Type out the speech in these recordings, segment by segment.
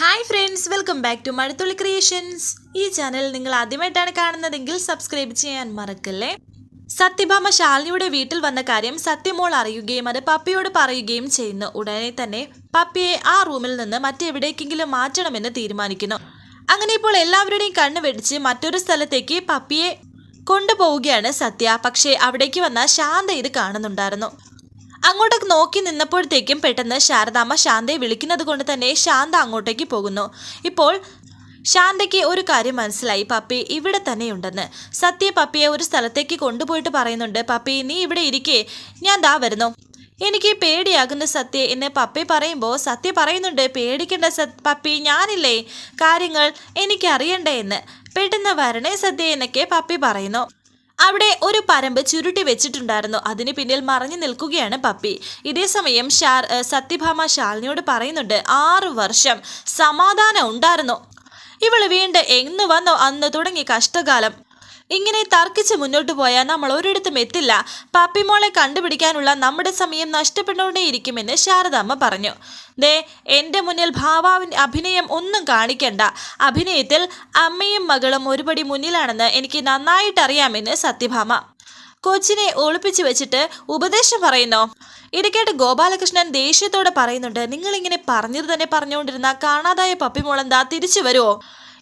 Hi friends welcome back to Mazhathulli creations ഈ channel നിങ്ങൾ ആദ്യമായിട്ടാണ് കാണുന്നതെങ്കിൽ സബ്സ്ക്രൈബ് ചെയ്യാൻ മറക്കല്ലേ? സത്യഭാമ ശാലിനിയുടെ വീട്ടിൽ വന്ന കാര്യം സത്യമോൾ അറിയുകയും അത് പപ്പിയോട് പറയുകയും ചെയ്യുന്നു ഉടനെ തന്നെ പപ്പിയെ ആ റൂമിൽ നിന്ന് മറ്റെവിടേക്കെങ്കിലും മാറ്റണമെന്ന് തീരുമാനിക്കുന്നു. അങ്ങനെ ഇപ്പോൾ എല്ലാവരുടെയും കണ്ണ് വെടിച്ച് മറ്റൊരു സ്ഥലത്തേക്ക് പപ്പിയെ കൊണ്ടുപോവുകയാണ് സത്യ. പക്ഷേ അവിടേക്ക് വന്ന ശാന്ത ഇത് കാണുന്നുണ്ടായിരുന്നു. അങ്ങോട്ടേക്ക് നോക്കി നിന്നപ്പോഴത്തേക്കും പെട്ടെന്ന് ശാരദാമ്മ ശാന്തയെ വിളിക്കുന്നത് കൊണ്ട് തന്നെ ശാന്ത അങ്ങോട്ടേക്ക് പോകുന്നു. ഇപ്പോൾ ശാന്തയ്ക്ക് ഒരു കാര്യം മനസ്സിലായി. പപ്പി ഇവിടെ തന്നെയുണ്ടെന്ന്. സത്യ പപ്പിയെ ഒരു സ്ഥലത്തേക്ക് കൊണ്ടുപോയിട്ട് പറയുന്നുണ്ട്. പപ്പി നീ ഇവിടെ ഇരിക്കേ. ഞാൻ ദാ വരുന്നു. എനിക്ക് പേടിയാകുന്ന സത്യ എന്ന് പപ്പി പറയുമ്പോൾ സത്യ പറയുന്നുണ്ട് പേടിക്കേണ്ട സത് പപ്പി ഞാനില്ലേ. കാര്യങ്ങൾ എനിക്കറിയണ്ടേ എന്ന്. പെട്ടെന്ന് വരണേ സത്യ എന്നൊക്കെ പപ്പി പറയുന്നു. അവിടെ ഒരു പരമ്പ് ചുരുട്ടി വെച്ചിട്ടുണ്ടായിരുന്നു. അതിന് പിന്നിൽ മറഞ്ഞു നിൽക്കുകയാണ് പപ്പി. ഇതേസമയം ഷാർ സത്യഭാമ ശാലിനിയോട് പറയുന്നുണ്ട് ആറ് വർഷം സമാധാനം ഉണ്ടായിരുന്നു. ഇവൾ വീണ്ടും എന്ന് വന്നോ? അന്ന് തുടങ്ങി കഷ്ടകാലം. ഇങ്ങനെ തർക്കിച്ച് മുന്നോട്ട് പോയാൽ നമ്മൾ ഒരിടത്തും എത്തില്ല. പപ്പിമോളെ കണ്ടുപിടിക്കാനുള്ള നമ്മുടെ സമയം നഷ്ടപ്പെട്ടുകൊണ്ടേയിരിക്കുമെന്ന് ശാരദാമ്മ പറഞ്ഞു. ദേ എന്റെ മുന്നിൽ ഭാവാവിൻ അഭിനയം ഒന്നും കാണിക്കണ്ട. അഭിനയത്തിൽ അമ്മയും മകളും ഒരുപടി മുന്നിലാണെന്ന് എനിക്ക് നന്നായിട്ട് അറിയാമെന്ന് സത്യഭാമ. കൊച്ചിനെ ഒളിപ്പിച്ചു വെച്ചിട്ട് ഉപദേശം പറയുന്നോ? ഇടയ്ക്കായിട്ട് ഗോപാലകൃഷ്ണൻ ദേഷ്യത്തോടെ പറയുന്നുണ്ട് നിങ്ങളിങ്ങനെ പറഞ്ഞത് തന്നെ പറഞ്ഞുകൊണ്ടിരുന്ന കാണാതായ പപ്പിമോളെന്താ തിരിച്ചു വരുമോ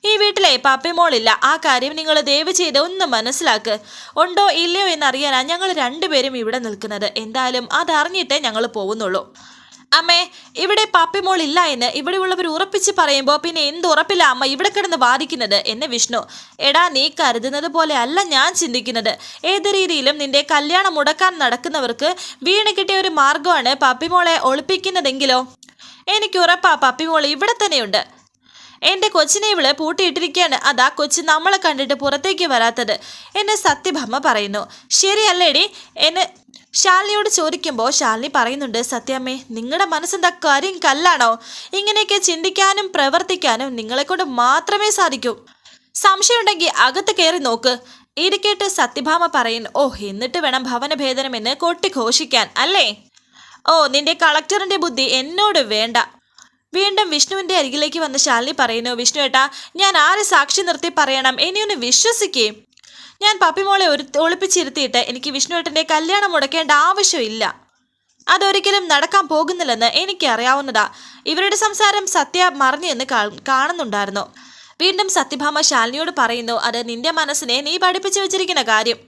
ഈ വീട്ടിലെ പപ്പിമോളില്ല ആ കാര്യം നിങ്ങൾ ദയവ് ചെയ്ത് ഒന്ന് മനസ്സിലാക്ക്. ഉണ്ടോ ഇല്ലയോ എന്നറിയാനാ ഞങ്ങൾ രണ്ടുപേരും ഇവിടെ നിൽക്കുന്നത്. എന്തായാലും അതറിഞ്ഞിട്ടേ ഞങ്ങൾ പോകുന്നുള്ളൂ അമ്മേ ഇവിടെ പപ്പിമോൾ ഇല്ല എന്ന് ഇവിടെ ഉള്ളവർ ഉറപ്പിച്ച് പറയുമ്പോൾ പിന്നെ എന്ത് ഉറപ്പില്ല അമ്മ ഇവിടെ കിടന്ന് വാദിക്കുന്നത്? എന്നെ വിഷ്ണു. എടാ നീ കരുതുന്നത് പോലെ അല്ല ഞാൻ ചിന്തിക്കുന്നത്. ഏത് രീതിയിലും നിന്റെ കല്യാണം മുടക്കാൻ നടക്കുന്നവർക്ക് വീണ് കിട്ടിയ ഒരു മാർഗമാണ് പാപ്പിമോളെ ഒളിപ്പിക്കുന്നതെങ്കിലോ? എനിക്ക് ഉറപ്പാ പപ്പിമോൾ ഇവിടെ തന്നെയുണ്ട്. എന്റെ കൊച്ചിനെ ഇവൾ പൂട്ടിയിട്ടിരിക്കുകയാണ്. അതാ കൊച്ചു നമ്മളെ കണ്ടിട്ട് പുറത്തേക്ക് വരാത്തത്. എന്ന് സത്യഭാമ പറയുന്നു. ശരിയല്ലേടി? എന്ന് ശാലിനിയോട് ചോദിക്കുമ്പോൾ ശാലിനി പറയുന്നുണ്ട് സത്യാമ്മേ നിങ്ങളുടെ മനസ്സെന്താ കാര്യം കല്ലാണോ? ഇങ്ങനെയൊക്കെ ചിന്തിക്കാനും പ്രവർത്തിക്കാനും നിങ്ങളെ കൊണ്ട് മാത്രമേ സാധിക്കൂ. സംശയമുണ്ടെങ്കിൽ അകത്ത് കയറി നോക്ക്. ഇരിക്കേട്ട് സത്യഭാമ പറയുന്നു. ഓ എന്നിട്ട് വേണം ഭവനഭേദനമെന്ന് കൊട്ടിഘോഷിക്കാൻ അല്ലേ? ഓ നിന്റെ കളക്ടറിന്റെ ബുദ്ധി എന്നോട് വേണ്ട. വീണ്ടും വിഷ്ണുവിന്റെ അരികിലേക്ക് വന്ന് ശാലിനി പറയുന്നു വിഷ്ണു ഏട്ടാ ഞാൻ ആരെ സാക്ഷി നിർത്തി പറയണം? ഇനിയൊന്ന് വിശ്വസിക്കേ. ഞാൻ പപ്പിമോളെ ഒരു ഒളിപ്പിച്ചിരുത്തിയിട്ട് എനിക്ക് വിഷ്ണുവേട്ടന്റെ കല്യാണം മുടക്കേണ്ട ആവശ്യമില്ല. അതൊരിക്കലും നടക്കാൻ പോകുന്നില്ലെന്ന് എനിക്ക് അറിയാവുന്നതാ ഇവരുടെ സംസാരം സത്യ മറിഞ്ഞു എന്ന് കാണുന്നുണ്ടായിരുന്നു. വീണ്ടും സത്യഭാമ ശാലിനിയോട് പറയുന്നു അത് നിന്റെ മനസ്സിനെ നീ പഠിപ്പിച്ചു വെച്ചിരിക്കുന്ന കാര്യം.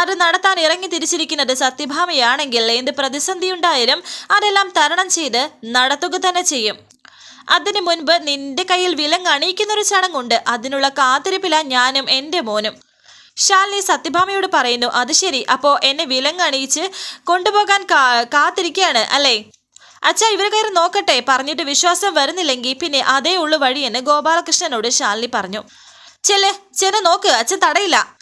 അത് നടത്താൻ ഇറങ്ങി തിരിച്ചിരിക്കുന്നത് സത്യഭാമയാണെങ്കിൽ എന്ത് പ്രതിസന്ധി ഉണ്ടായാലും അതെല്ലാം തരണം ചെയ്ത് നടത്തുക തന്നെ ചെയ്യും. അതിനു മുൻപ് നിന്റെ കയ്യിൽ വിലങ്ങ് അണിയിക്കുന്നൊരു ചടങ്ങുണ്ട്. അതിനുള്ള കാത്തിരിപ്പില ഞാനും എന്റെ മോനും. ശാലിനി സത്യഭാമയോട് പറയുന്നു അത് ശരി. അപ്പോ എന്നെ വിലങ്ങ് അണിയിച്ച് കൊണ്ടുപോകാൻ കാ കാത്തിരിക്കുകയാണ് അല്ലേ? അച്ഛാ ഇവരെ കയറി നോക്കട്ടെ പറഞ്ഞിട്ട് വിശ്വാസം വരുന്നില്ലെങ്കിൽ പിന്നെ അതേ ഉള്ളു വഴി എന്ന് ഗോപാലകൃഷ്ണനോട് ശാലിനി പറഞ്ഞു. ചെൽ ചെന്ന് നോക്ക് അച്ഛൻ തടയില്ല.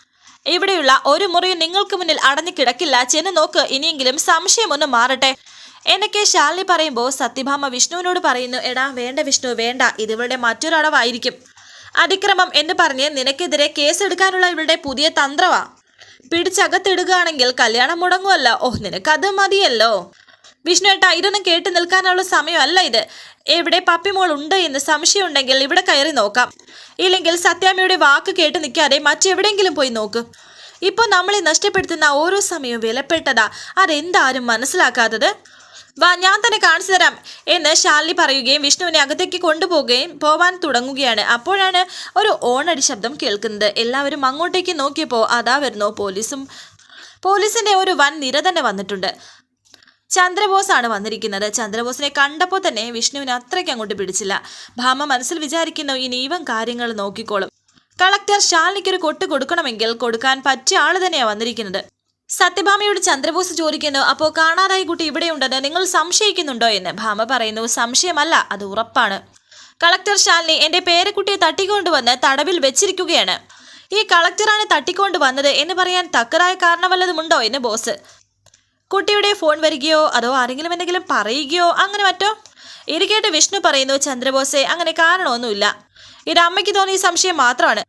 ഇവിടെയുള്ള ഒരു മുറിയും നിങ്ങൾക്ക് മുന്നിൽ അടഞ്ഞു കിടക്കില്ല. ചെന്ന് നോക്ക് ഇനിയെങ്കിലും സംശയമൊന്നും മാറട്ടെ. എന്നൊക്കെ ശാലിനി പറയുമ്പോൾ സത്യഭാമ വിഷ്ണുവിനോട് പറയുന്നു എടാ വേണ്ട വിഷ്ണു വേണ്ട. ഇത് ഇവളുടെ മറ്റൊരളവായിരിക്കും അതിക്രമം എന്ന് പറഞ്ഞ് നിനക്കെതിരെ കേസെടുക്കാനുള്ള ഇവളുടെ പുതിയ തന്ത്രവാ. പിടിച്ചകത്തിടുകയാണെങ്കിൽ കല്യാണം മുടങ്ങുമല്ല ഓഹ് നിനക്കത് മതിയല്ലോ. വിഷ്ണു ഏട്ടാ ഇതൊന്നും കേട്ട് നിൽക്കാനുള്ള സമയമല്ല ഇത്. എവിടെ പപ്പിമോൾ ഉണ്ട് എന്ന് സംശയമുണ്ടെങ്കിൽ ഇവിടെ കയറി നോക്കാം. ഇല്ലെങ്കിൽ സത്യാമ്മയുടെ വാക്ക് കേട്ട് നിൽക്കാതെ മറ്റെവിടെയെങ്കിലും പോയി നോക്ക്. ഇപ്പോൾ നമ്മളെ നഷ്ടപ്പെടുത്തുന്ന ഓരോ സമയവും വിലപ്പെട്ടതാ. അതെന്താരും മനസ്സിലാക്കാത്തത്? വാ ഞാൻ തന്നെ കാണിച്ചു തരാം എന്ന് ശാലിനി പറയുകയും വിഷ്ണുവിനെ അകത്തേക്ക് കൊണ്ടുപോകുകയും പോവാൻ തുടങ്ങുകയാണ്. അപ്പോഴാണ് ഒരു ഓണടി ശബ്ദം കേൾക്കുന്നത്. എല്ലാവരും അങ്ങോട്ടേക്ക് നോക്കിയപ്പോൾ അതാ വരുന്നു പോലീസും. പോലീസിന്റെ ഒരു വൻ നിര തന്നെ വന്നിട്ടുണ്ട്. ചന്ദ്രബോസാണ് വന്നിരിക്കുന്നത്. ചന്ദ്രബോസിനെ കണ്ടപ്പോൾ തന്നെ വിഷ്ണുവിന് അത്രയ്ക്ക് അങ്ങോട്ട് പിടിച്ചില്ല. ഭാമ മനസ്സിൽ വിചാരിക്കുന്നു ഇനി ഇവൻ കാര്യങ്ങൾ നോക്കിക്കോളും. കളക്ടർ ശാലിനിക്കൊരു കൊട്ട് കൊടുക്കണമെങ്കിൽ കൊടുക്കാൻ പറ്റിയ ആൾ തന്നെയാണ് വന്നിരിക്കുന്നത്. സത്യഭാമയോട് ചന്ദ്രബോസ് ചോദിക്കുന്നു അപ്പോൾ കാണാതായ കുട്ടി ഇവിടെയുണ്ടെന്ന് നിങ്ങൾ സംശയിക്കുന്നുണ്ടോ എന്ന്? ഭാമ പറയുന്നു സംശയമല്ല അത് ഉറപ്പാണ്. കളക്ടർ ശാലിനി എന്റെ പേരക്കുട്ടിയെ തട്ടിക്കൊണ്ടുവന്ന് തടവിൽ വെച്ചിരിക്കുകയാണ്. ഈ കളക്ടറാണ് തട്ടിക്കൊണ്ട് വന്നത് എന്ന് പറയാൻ തക്കറായ കാരണം വല്ലതുമുണ്ടോ എന്ന് ബോസ്. കുട്ടിയുടെ ഫോൺ വരികയോ അതോ ആരെങ്കിലും എന്തെങ്കിലും പറയുകയോ അങ്ങനെ മറ്റോ? ഇരിക്കേട്ട് വിഷ്ണു പറയുന്നു ചന്ദ്രബോസെ അങ്ങനെ കാരണമൊന്നുമില്ല. ഇത് അമ്മയ്ക്ക് തോന്നിയ സംശയം മാത്രമാണ്.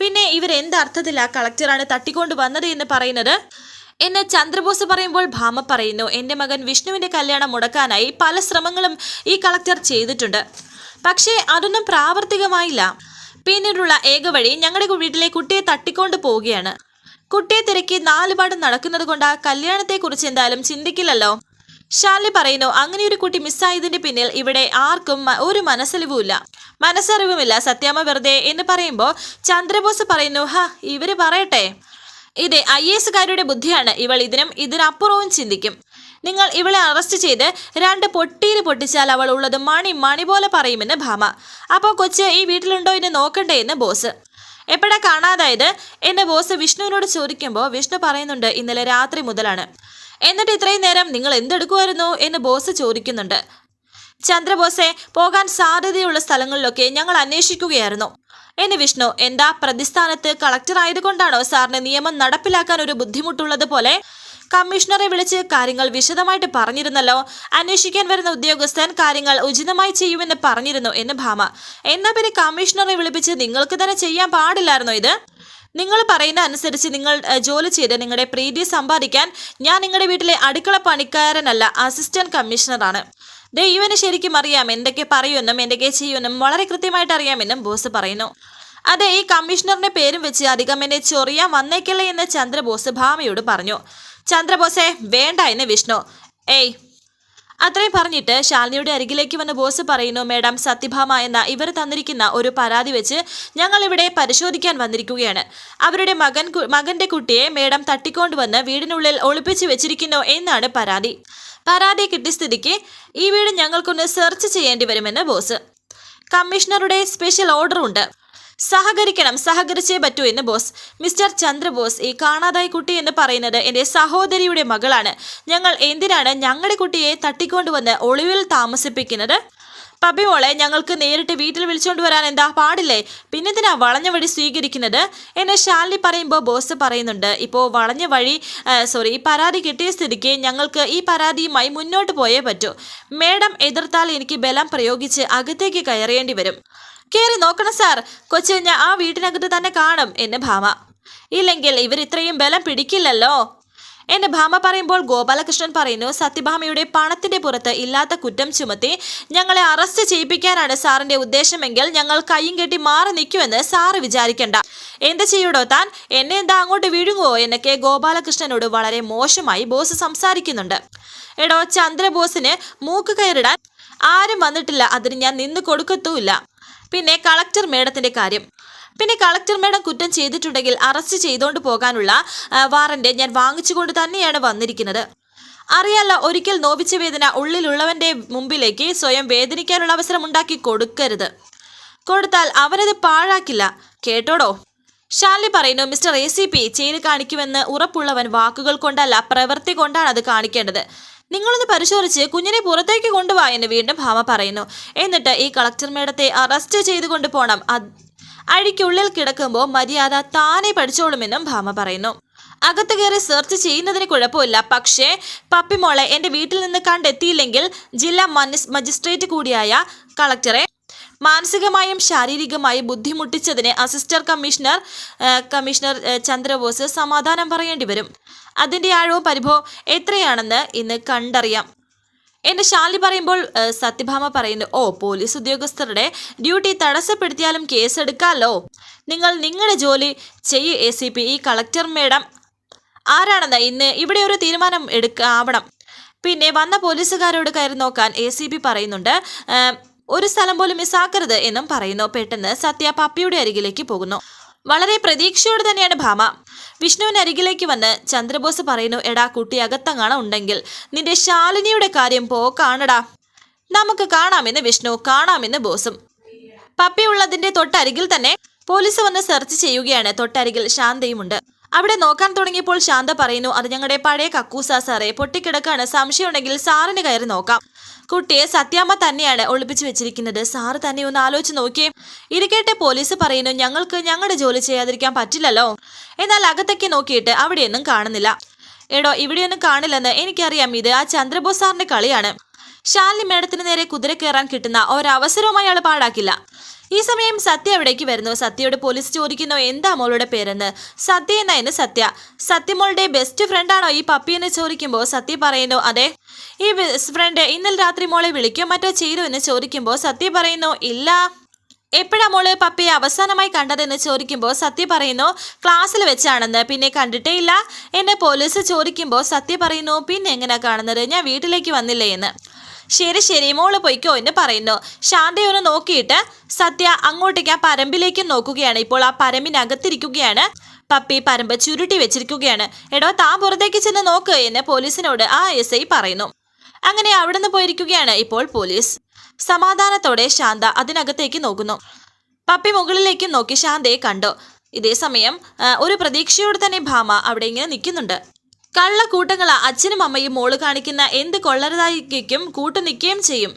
പിന്നെ ഇവരെന്ത് അർത്ഥത്തിലാ കളക്ടറാണ് തട്ടിക്കൊണ്ട് വന്നത് എന്ന് പറയുന്നത്? എന്ന് ചന്ദ്രബോസ് പറയുമ്പോൾ ഭാമ പറയുന്നു. എന്റെ മകൻ വിഷ്ണുവിന്റെ കല്യാണം മുടക്കാനായി പല ശ്രമങ്ങളും ഈ കളക്ടർ ചെയ്തിട്ടുണ്ട്. പക്ഷേ അതൊന്നും പ്രാവർത്തികമായില്ല. പിന്നീടുള്ള ഏക വഴി ഞങ്ങളുടെ വീട്ടിലെ കുട്ടിയെ തട്ടിക്കൊണ്ട് പോവുകയാണ്. കുട്ടിയെ തിരക്കി നാലുപാട് നടക്കുന്നത് കൊണ്ട് ആ കല്യാണത്തെക്കുറിച്ച് എന്തായാലും ചിന്തിക്കില്ലല്ലോ. ഷാലി പറയുന്നു അങ്ങനെ ഒരു കുട്ടി മിസ്സായതിന്റെ പിന്നിൽ ഇവിടെ ആർക്കും ഒരു മനസ്സലിവുമില്ല. മനസ്സറിവുമില്ല സത്യാമ്മ വെറുതെ എന്ന് പറയുമ്പോൾ ചന്ദ്രബോസ് പറയുന്നു ഹ ഇവർ പറയട്ടെ. ഇത് ഐ എസുകാരുടെ ബുദ്ധിയാണ്. ഇവൾ ഇതിനും ഇതിനപ്പുറവും ചിന്തിക്കും. നിങ്ങൾ ഇവളെ അറസ്റ്റ് ചെയ്ത് രണ്ട് പൊട്ടീര് പൊട്ടിച്ചാൽ അവൾ ഉള്ളത് മണി മണി പോലെ പറയുമെന്ന് ഭാമ. അപ്പോൾ കൊച്ച് ഈ വീട്ടിലുണ്ടോ എന്ന് നോക്കണ്ടേ എന്ന് ബോസ്. എപ്പോഴാ കാണാതായത്? എന്നെ ബോസ് വിഷ്ണുവിനോട് ചോദിക്കുമ്പോൾ വിഷ്ണു പറയുന്നുണ്ട് ഇന്നലെ രാത്രി മുതലാണ്. എന്നിട്ട് ഇത്രയും നേരം നിങ്ങൾ എന്തെടുക്കുമായിരുന്നു എന്ന് ബോസ് ചോദിക്കുന്നുണ്ട്. ചന്ദ്രബോസെ പോകാൻ സാധ്യതയുള്ള സ്ഥലങ്ങളിലൊക്കെ ഞങ്ങൾ അന്വേഷിക്കുകയായിരുന്നു. എന്നെ വിഷ്ണു എന്താ പ്രതിസ്ഥാനത്ത് കളക്ടർ ആയതുകൊണ്ടാണോ സാറിന് നിയമം നടപ്പിലാക്കാൻ ഒരു ബുദ്ധിമുട്ടുള്ളത് പോലെ? കമ്മീഷണറെ വിളിച്ച് കാര്യങ്ങൾ വിശദമായിട്ട് പറഞ്ഞിരുന്നല്ലോ. അന്വേഷിക്കാൻ വരുന്ന ഉദ്യോഗസ്ഥൻ കാര്യങ്ങൾ ഉചിതമായി ചെയ്യുമെന്ന് പറഞ്ഞിരുന്നു എന്ന് ഭാമ. എന്നാ പിന്നെ കമ്മീഷണറെ വിളിപ്പിച്ച് നിങ്ങൾക്ക് തന്നെ ചെയ്യാൻ പാടില്ലായിരുന്നോ ഇത്? നിങ്ങൾ പറയുന്ന അനുസരിച്ച് നിങ്ങൾ ജോലി ചെയ്ത് നിങ്ങളുടെ പ്രീതി സമ്പാദിക്കാൻ ഞാൻ നിങ്ങളുടെ വീട്ടിലെ അടുക്കള പണിക്കാരനല്ല അസിസ്റ്റന്റ് കമ്മീഷണറാണ്. ദേ ശരിക്കും അറിയാം എന്തൊക്കെ പറയുമെന്നും എന്തൊക്കെ ചെയ്യുമെന്നും വളരെ കൃത്യമായിട്ട് അറിയാമെന്നും ബോസ് പറയുന്നു. അതെ ഈ കമ്മീഷണറിന്റെ പേരും വെച്ച് അധികം എന്നെ ചൊറിയാൻ വന്നേക്കല്ലേ എന്ന് ചന്ദ്രബോസ് ഭാമയോട് പറഞ്ഞു. ചന്ദ്രബോസെ വേണ്ട എന്ന് വിഷ്ണു. ഏയ്. അത്രയും പറഞ്ഞിട്ട് ശാലിനിയുടെ അരികിലേക്ക് വന്ന ബോസ് പറയുന്നു മേഡം സത്യഭാമ എന്ന ഇവർ തന്നിരിക്കുന്ന ഒരു പരാതി വെച്ച് ഞങ്ങൾ ഇവിടെ പരിശോധിക്കാൻ വന്നിരിക്കുകയാണ്. അവരുടെ മകൻ മകന്റെ കുട്ടിയെ മേഡം തട്ടിക്കൊണ്ടുവന്ന് വീടിനുള്ളിൽ ഒളിപ്പിച്ചു വെച്ചിരിക്കുന്നു എന്നാണ് പരാതി. പരാതി കിട്ടിയ സ്ഥിതിക്ക് ഈ വീട് ഞങ്ങൾക്കൊന്ന് സെർച്ച് ചെയ്യേണ്ടി വരുമെന്ന് ബോസ്. കമ്മീഷണറുടെ സ്പെഷ്യൽ ഓർഡർ ഉണ്ട്. സഹകരിക്കണം സഹകരിച്ചേ പറ്റൂ എന്ന് ബോസ്. മിസ്റ്റർ ചന്ദ്രബോസ് ഈ കാണാതായി കുട്ടി എന്ന് പറയുന്നത് എന്റെ സഹോദരിയുടെ മകളാണ്. ഞങ്ങൾ എന്തിനാണ് ഞങ്ങളുടെ കുട്ടിയെ തട്ടിക്കൊണ്ടുവന്ന് ഒളിവിൽ താമസിപ്പിക്കുന്നത്? പപ്പി മോളെ ഞങ്ങൾക്ക് നേരിട്ട് വീട്ടിൽ വിളിച്ചുകൊണ്ട് വരാൻ എന്താ പാടില്ലേ? പിന്നെന്തിനാ വളഞ്ഞ വഴി സ്വീകരിക്കുന്നത്? എന്നെ ശാലിനി പറയുമ്പോൾ ബോസ് പറയുന്നുണ്ട്. ഇപ്പോൾ വളഞ്ഞ വഴി സോറി ഈ പരാതി കിട്ടിയ സ്ഥിതിക്ക് ഞങ്ങൾക്ക് ഈ പരാതിയുമായി മുന്നോട്ട് പോയേ പറ്റൂ. മേഡം എതിർത്താൽ എനിക്ക് ബലം പ്രയോഗിച്ച് അകത്തേക്ക് കയറേണ്ടി വരും. കയറി നോക്കണം സാർ. കൊച്ചു ഞാൻ ആ വീട്ടിനകത്ത് തന്നെ കാണും എന്ന് ഭാമ. ഇല്ലെങ്കിൽ ഇവർ ഇത്രയും ബലം പിടിക്കില്ലല്ലോ. എന്റെ ഭാമ പറയുമ്പോൾ ഗോപാലകൃഷ്ണൻ പറയുന്നു സത്യഭാമയുടെ പണത്തിന്റെ പുറത്ത് ഇല്ലാത്ത കുറ്റം ചുമത്തി ഞങ്ങളെ അറസ്റ്റ് ചെയ്യിപ്പിക്കാനാണ് സാറിന്റെ ഉദ്ദേശമെങ്കിൽ ഞങ്ങൾ കയ്യും കെട്ടി മാറി നിൽക്കുമെന്ന് സാറ് വിചാരിക്കണ്ട. എന്ത് ചെയ്യൂടോ താൻ? എന്നെ എന്താ അങ്ങോട്ട് വിഴുങ്ങുവോ? എന്നൊക്കെ ഗോപാലകൃഷ്ണനോട് വളരെ മോശമായി ബോസ് സംസാരിക്കുന്നുണ്ട്. എടോ ചന്ദ്രബോസിന് മൂക്ക് കയറിടാൻ ആരും വന്നിട്ടില്ല. അതിന് ഞാൻ നിന്ന് കൊടുക്കത്തുമില്ല. പിന്നെ കളക്ടർ മേഡത്തിന്റെ കാര്യം. പിന്നെ കളക്ടർ മേഡം കുറ്റം ചെയ്തിട്ടുണ്ടെങ്കിൽ അറസ്റ്റ് ചെയ്തുകൊണ്ട് പോകാനുള്ള വാറന്റ് ഞാൻ വാങ്ങിച്ചുകൊണ്ട് തന്നെയാണ് വന്നിരിക്കുന്നത്. അറിയാലോ ഒരിക്കൽ നോവിച്ച വേദന ഉള്ളിലുള്ളവന്റെ മുമ്പിലേക്ക് സ്വയം വേദനിക്കാനുള്ള അവസരം ഉണ്ടാക്കി കൊടുക്കരുത്. കൊടുത്താൽ അവനത് പാഴാക്കില്ല. കേട്ടോടോ? ഷാലി പറയുന്നു മിസ്റ്റർ എ സി പി ചെയ്ത് കാണിക്കുമെന്ന് ഉറപ്പുള്ളവൻ വാക്കുകൾ കൊണ്ടല്ല പ്രവൃത്തി കൊണ്ടാണ് അത് കാണിക്കേണ്ടത്. നിങ്ങളൊന്ന് പരിശോധിച്ച് കുഞ്ഞിനെ പുറത്തേക്ക് കൊണ്ടുപോവാ എന്ന് വീണ്ടും ഭാമ പറയുന്നു. എന്നിട്ട് ഈ കളക്ടർ മേഡത്തെ അറസ്റ്റ് ചെയ്ത് കൊണ്ടുപോകണം അഴിക്കുള്ളിൽ കിടക്കുമ്പോൾ മര്യാദ താനെ പഠിച്ചോളുമെന്നും ഭാമ പറയുന്നു. അകത്ത് കയറി സെർച്ച് ചെയ്യുന്നതിന് കുഴപ്പമില്ല. പക്ഷേ പപ്പിമോളെ എന്റെ വീട്ടിൽ നിന്ന് കണ്ടെത്തിയില്ലെങ്കിൽ ജില്ലാ മജിസ്ട്രേറ്റ് കൂടിയായ കളക്ടറെ മാനസികമായും ശാരീരികമായും ബുദ്ധിമുട്ടിച്ചതിന് അസിസ്റ്റർ കമ്മീഷണർ കമ്മീഷണർ ചന്ദ്രബോസ് സമാധാനം പറയേണ്ടി വരും. അതിന്റെ ആഴവും പരിഭവം എത്രയാണെന്ന് ഇന്ന് കണ്ടറിയാം. എന്റെ ശാലി പറയുമ്പോൾ സത്യഭാമ പറയുന്നു ഓ പോലീസ് ഉദ്യോഗസ്ഥരുടെ ഡ്യൂട്ടി തടസ്സപ്പെടുത്തിയാലും കേസെടുക്കാമല്ലോ നിങ്ങൾ നിങ്ങളുടെ ജോലി ചെയ്യു എ സി പി ഈ കളക്ടർ മേഡം. ആരാണെന്ന് ഇന്ന് ഇവിടെ ഒരു തീരുമാനം എടുക്കാവണം. പിന്നെ വന്ന പോലീസുകാരോട് കയറി നോക്കാൻ എ സി പി പറയുന്നുണ്ട് ഒരു സ്ഥലം പോലും മിസ്സാക്കരുത് എന്നും പറയുന്നു. പെട്ടെന്ന് സത്യ പപ്പിയുടെ അരികിലേക്ക് പോകുന്നു. വളരെ പ്രതീക്ഷയോടെ തന്നെയാണ് ഭാമ. വിഷ്ണുവിന് അരികിലേക്ക് വന്ന് ചന്ദ്രബോസ് പറയുന്നു എടാ കുട്ടി അകത്തങ്ങാണ് ഉണ്ടെങ്കിൽ നിന്റെ ശാലിനിയുടെ കാര്യം പോ കാണടാ നമുക്ക് കാണാമെന്ന് വിഷ്ണു കാണാമെന്ന് ബോസും. പപ്പി ഉള്ളതിന്റെ തൊട്ടരികിൽ തന്നെ പോലീസ് വന്ന് സെർച്ച് ചെയ്യുകയാണ്. തൊട്ടരികിൽ ശാന്തയുമുണ്ട്. അവിടെ നോക്കാൻ തുടങ്ങിയപ്പോൾ ശാന്ത പറയുന്നു അത് ഞങ്ങളുടെ പഴയ കക്കൂസ സാറേ പൊട്ടിക്കിടക്കാണ്. സംശയമുണ്ടെങ്കിൽ സാറിന് കയറി നോക്കാം. കുട്ടിയെ സത്യാമ്മ തന്നെയാണ് ഒളിപ്പിച്ചു വെച്ചിരിക്കുന്നത്. സാറ് തന്നെ ഒന്ന് ആലോചിച്ച് നോക്കിയേ. ഇരിക്കട്ടെ പോലീസ് പറയുന്നു ഞങ്ങൾക്ക് ഞങ്ങളുടെ ജോലി ചെയ്യാതിരിക്കാൻ പറ്റില്ലല്ലോ. എന്നാൽ അകത്തേക്ക് നോക്കിയിട്ട് അവിടെയൊന്നും കാണുന്നില്ല. എടോ ഇവിടെയൊന്നും കാണില്ലെന്ന് എനിക്കറിയാം. ഇത് ആ ചന്ദ്രബോസ് സാറിന്റെ കളിയാണ്. ശാലിനി മേഡത്തിന് നേരെ കുതിര കയറാൻ കിട്ടുന്ന ഒരവസരവും അയാൾ പാഴാക്കില്ല. ഈ സമയം സത്യ അവിടേക്ക് വരുന്നു? സത്യയോട് പോലീസ് ചോദിക്കുന്നു എന്താ മോളുടെ പേരെന്ന്? സത്യ എന്നായിരുന്നു സത്യ. സത്യമോളുടെ ബെസ്റ്റ് ഫ്രണ്ടാണോ ഈ പപ്പി എന്ന് ചോദിക്കുമ്പോൾ? സത്യ പറയുന്നു അതെ. ഈ ബെസ്റ്റ് ഫ്രണ്ട് ഇന്നലെ രാത്രി മോളെ വിളിക്കോ മറ്റോ ചെയ്തു? എന്ന് ചോദിക്കുമ്പോൾ സത്യ പറയുന്നു ഇല്ല. എപ്പോഴാ മോൾ പപ്പിയെ അവസാനമായി കണ്ടതെന്ന് ചോദിക്കുമ്പോൾ? സത്യ പറയുന്നു ക്ലാസ്സിൽ വെച്ചാണെന്ന്. പിന്നെ കണ്ടിട്ടേ ഇല്ല. എന്നെ പോലീസ് ചോദിക്കുമ്പോൾ സത്യ പറയുന്നു പിന്നെ എങ്ങനെയാണ് കാണുന്നത്? ഞാൻ വീട്ടിലേക്ക് വന്നില്ലേ എന്ന്. ശരി ശരി മോൾ പൊയ്ക്കോ എന്ന് പറയുന്നു. ശാന്തയൊന്ന് നോക്കിയിട്ട് സത്യ അങ്ങോട്ടേക്ക് ആ പരമ്പിലേക്ക് നോക്കുകയാണ്. ഇപ്പോൾ ആ പരമ്പിനകത്തിരിക്കുകയാണ് പപ്പി പരമ്പ് ചുരുട്ടി വെച്ചിരിക്കുകയാണ്. എടോ താൻ പുറത്തേക്ക് ചെന്ന് നോക്ക് എന്ന് പോലീസിനോട് ആ എസ് ഐ പറയുന്നു. അങ്ങനെ അവിടുന്ന് പോയിരിക്കുകയാണ് ഇപ്പോൾ പോലീസ്. സമാധാനത്തോടെ ശാന്ത അതിനകത്തേക്ക് നോക്കുന്നു. പപ്പി മുകളിലേക്ക് നോക്കി ശാന്തയെ കണ്ടു. ഇതേസമയം ഒരു പ്രതീക്ഷയോട് തന്നെ ഭാമ അവിടെ ഇങ്ങനെ നിൽക്കുന്നുണ്ട്. കള്ളക്കൂട്ടങ്ങളാ അച്ഛനും അമ്മയും മോൾ കാണിക്കുന്ന എന്ത് കൊള്ളരുതായിക്കും കൂട്ടു നിൽക്കുകയും ചെയ്യും.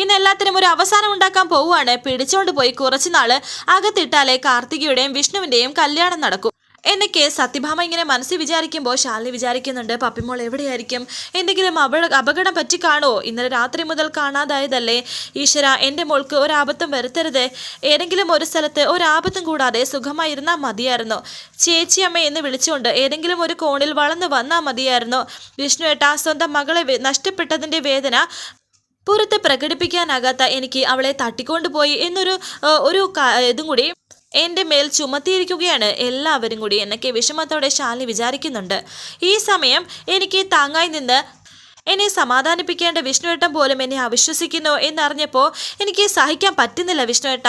ഇന്ന് എല്ലാത്തിനും ഒരു അവസാനം ഉണ്ടാക്കാൻ പോവുകയാണ്. പിടിച്ചോണ്ട് പോയി കുറച്ചുനാൾ അകത്തിട്ടാലേ കാർത്തികയുടെയും വിഷ്ണുവിന്റെയും കല്യാണം നടക്കും. എന്നൊക്കെ സത്യഭാമ ഇങ്ങനെ മനസ്സിൽ വിചാരിക്കുമ്പോൾ ശാലിനി വിചാരിക്കുന്നുണ്ട് പപ്പിമോൾ എവിടെയായിരിക്കും? എന്തെങ്കിലും അപകടം പറ്റി ഇന്നലെ രാത്രി മുതൽ കാണാതായതല്ലേ? ഈശ്വര എന്റെ മോൾക്ക് ഒരാപത്തും വരുത്തരുത്. ഏതെങ്കിലും ഒരു സ്ഥലത്ത് ഒരാപത്തും കൂടാതെ സുഖമായിരുന്നാൽ മതിയായിരുന്നു. ചേച്ചിയമ്മ എന്ന് വിളിച്ചുകൊണ്ട് ഏതെങ്കിലും ഒരു കോണിൽ വളർന്നു വന്നാൽ മതിയായിരുന്നു. വിഷ്ണു ഏട്ടാ സ്വന്തം മകളെ നഷ്ടപ്പെട്ടതിന്റെ വേദന പുറത്ത് പ്രകടിപ്പിക്കാനാകാത്ത എനിക്ക് അവളെ തട്ടിക്കൊണ്ടുപോയി എന്നൊരു ഒരു ഇതും കൂടി എന്റെ മേൽ ചുമത്തിയിരിക്കുകയാണ് എല്ലാവരും കൂടി എന്നൊക്കെ വിഷമത്തോടെ ശാലിനി വിചാരിക്കുന്നുണ്ട്. ഈ സമയം എനിക്ക് താങ്ങായി നിന്ന് എന്നെ സമാധാനിപ്പിക്കേണ്ട വിഷ്ണുവേട്ടൻ പോലും എന്നെ അവിശ്വസിക്കുന്നു എന്നറിഞ്ഞപ്പോൾ എനിക്ക് സഹിക്കാൻ പറ്റുന്നില്ല വിഷ്ണുവേട്ട.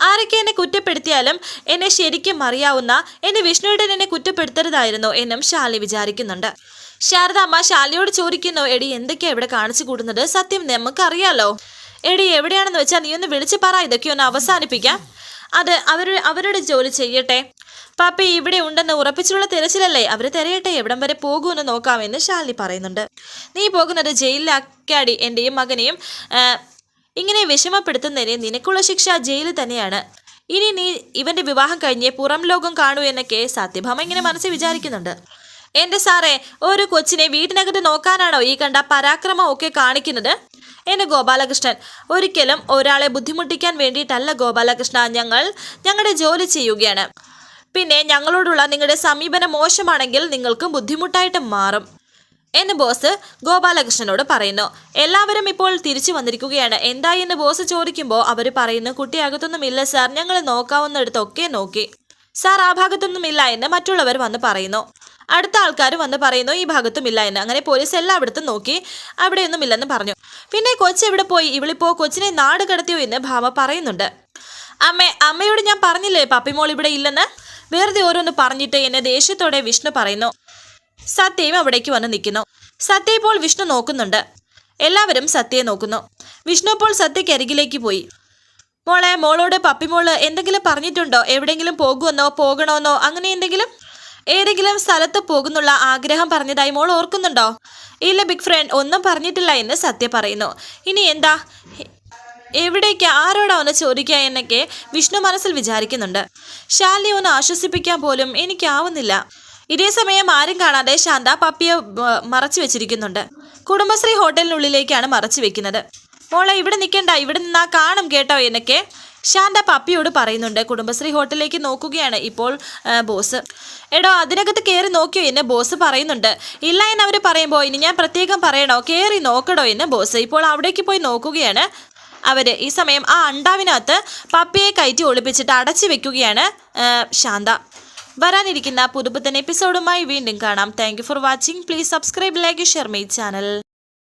ആരൊക്കെ എന്നെ കുറ്റപ്പെടുത്തിയാലും എന്നെ ശരിക്കും അറിയാവുന്ന എന്നെ വിഷ്ണുവേട്ടൻ എന്നെ കുറ്റപ്പെടുത്തരുതായിരുന്നു എന്നും ശാലി വിചാരിക്കുന്നുണ്ട്. ശാരദ അമ്മ ശാലിയോട് ചോദിക്കുന്നു എടി എന്തൊക്കെയാണ് ഇവിടെ കാണിച്ചു കൂടുന്നത്? സത്യം നമുക്കറിയാലോ. എടി എവിടെയാണെന്ന് വെച്ചാൽ നീ ഒന്ന് വിളിച്ചു പറ ഇതൊക്കെ ഒന്ന് അവസാനിപ്പിക്കാം. അത് അവർ അവരുടെ ജോലി ചെയ്യട്ടെ. പാപ്പി ഇവിടെ ഉണ്ടെന്ന് ഉറപ്പിച്ചുള്ള തിരച്ചിലല്ലേ? അവർ തിരയട്ടെ എവിടം വരെ പോകുമെന്ന് നോക്കാമെന്ന് ഷാലി പറയുന്നുണ്ട്. നീ പോകുന്നത് ജയിലിലാക്കാടി എന്റെയും മകനെയും ഇങ്ങനെ വിഷമപ്പെടുത്തുന്നതിന് നിനക്കുള്ള ശിക്ഷ ജയിലിൽ തന്നെയാണ്. ഇനി നീ ഇവന്റെ വിവാഹം കഴിഞ്ഞ് പുറം ലോകം കാണൂ എന്നൊക്കെ സത്യഭാമ ഇങ്ങനെ മനസ്സിൽ വിചാരിക്കുന്നുണ്ട്. എന്റെ സാറേ ഒരു കൊച്ചിനെ വീടിനകത്ത് നോക്കാനാണോ ഈ കണ്ട പരാക്രമം ഒക്കെ കാണിക്കുന്നത്? എന്റെ ഗോപാലകൃഷ്ണൻ. ഒരിക്കലും ഒരാളെ ബുദ്ധിമുട്ടിക്കാൻ വേണ്ടിയിട്ടല്ല ഗോപാലകൃഷ്ണ ഞങ്ങൾ ഞങ്ങളുടെ ജോലി ചെയ്യുകയാണ്. പിന്നെ ഞങ്ങളോടുള്ള നിങ്ങളുടെ സമീപനം മോശമാണെങ്കിൽ നിങ്ങൾക്കും ബുദ്ധിമുട്ടായിട്ട് മാറും. എന്ന് ബോസ് ഗോപാലകൃഷ്ണനോട് പറയുന്നു. എല്ലാവരും ഇപ്പോൾ തിരിച്ചു വന്നിരിക്കുകയാണ്. എന്തായി എന്ന് ബോസ് ചോദിക്കുമ്പോൾ അവർ പറയുന്നു കുട്ടി അകത്തൊന്നും ഇല്ല സാർ ഞങ്ങൾ നോക്കാവുന്നിടത്തൊക്കെ നോക്കി. സാർ ആ ഭാഗത്തൊന്നും ഇല്ല എന്ന് മറ്റുള്ളവർ വന്ന് പറയുന്നു. അടുത്ത ആൾക്കാർ വന്ന് പറയുന്നു ഈ ഭാഗത്തും ഇല്ല എന്ന്. അങ്ങനെ പോലീസ് എല്ലായിടത്തും നോക്കി അവിടെയൊന്നും ഇല്ലെന്ന് പറഞ്ഞു. പിന്നെ കൊച്ചു എവിടെ പോയി? ഇവളിപ്പോ കൊച്ചിനെ നാട് കടത്തിയോ എന്ന് ഭാമ പറയുന്നുണ്ട്. അമ്മേ അമ്മയോട് ഞാൻ പറഞ്ഞില്ലേ പപ്പിമോൾ ഇവിടെ ഇല്ലെന്ന്? വെറുതെ ഓരോന്ന് പറഞ്ഞിട്ട് എന്നെ ദേഷ്യത്തോടെ വിഷ്ണു പറയുന്നു. സത്യയും അവിടേക്ക് വന്ന് നിൽക്കുന്നു. സത്യ ഇപ്പോൾ വിഷ്ണു നോക്കുന്നുണ്ട്. എല്ലാവരും സത്യയെ നോക്കുന്നു. വിഷ്ണു ഇപ്പോൾ സത്യക്കരികിലേക്ക് പോയി. മോളെ മോളോട് പപ്പിമോൾ എന്തെങ്കിലും പറഞ്ഞിട്ടുണ്ടോ? എവിടെയെങ്കിലും പോകുമെന്നോ പോകണമെന്നോ അങ്ങനെ എന്തെങ്കിലും? ഏതെങ്കിലും സ്ഥലത്ത് പോകുന്നുള്ള ആഗ്രഹം പറഞ്ഞതായി മോൾ ഓർക്കുന്നുണ്ടോ? ഇല്ല ബിഗ് ഫ്രണ്ട് ഒന്നും പറഞ്ഞിട്ടില്ല എന്ന് സത്യ പറയുന്നു. ഇനി എന്താ? എവിടേക്ക് ആരോടാ ഒന്ന് ചോദിക്കുക എന്നൊക്കെ വിഷ്ണു മനസ്സിൽ വിചാരിക്കുന്നുണ്ട്. ശാലിനി ഒന്ന് ആശ്വസിപ്പിക്കാൻ പോലും എനിക്കാവുന്നില്ല. ഇതേ സമയം ആരും കാണാതെ ശാന്ത പപ്പിയെ മറച്ചു വെച്ചിരിക്കുന്നുണ്ട്. കുടുംബശ്രീ ഹോട്ടലിനുള്ളിലേക്കാണ് മറച്ചു വെക്കുന്നത്. മോളെ ഇവിടെ നിൽക്കണ്ട ഇവിടെ നിന്നാ കാണും കേട്ടോ എന്നൊക്കെ ശാന്ത പപ്പിയോട് പറയുന്നുണ്ട് കുടുംബശ്രീ ഹോട്ടലിലേക്ക് നോക്കുകയാണ് ഇപ്പോൾ ബോസ്. എടോ അതിനകത്ത് കയറി നോക്കിയോ എന്ന് ബോസ് പറയുന്നുണ്ട്. ഇല്ല എന്ന് അവർ പറയുമ്പോൾ ഇനി ഞാൻ പ്രത്യേകം പറയണോ? കയറി നോക്കണോ എന്ന് ബോസ്. ഇപ്പോൾ അവിടേക്ക് പോയി നോക്കുകയാണ് അവർ. ഈ സമയം ആ അണ്ടാവിനകത്ത് പപ്പിയെ കയറ്റി ഒളിപ്പിച്ചിട്ട് അടച്ചു വെക്കുകയാണ് ശാന്ത. വരാനിരിക്കുന്ന പുതുപുത്തൻ എപ്പിസോഡുമായി വീണ്ടും കാണാം. Thank for watching please subscribe like share my channel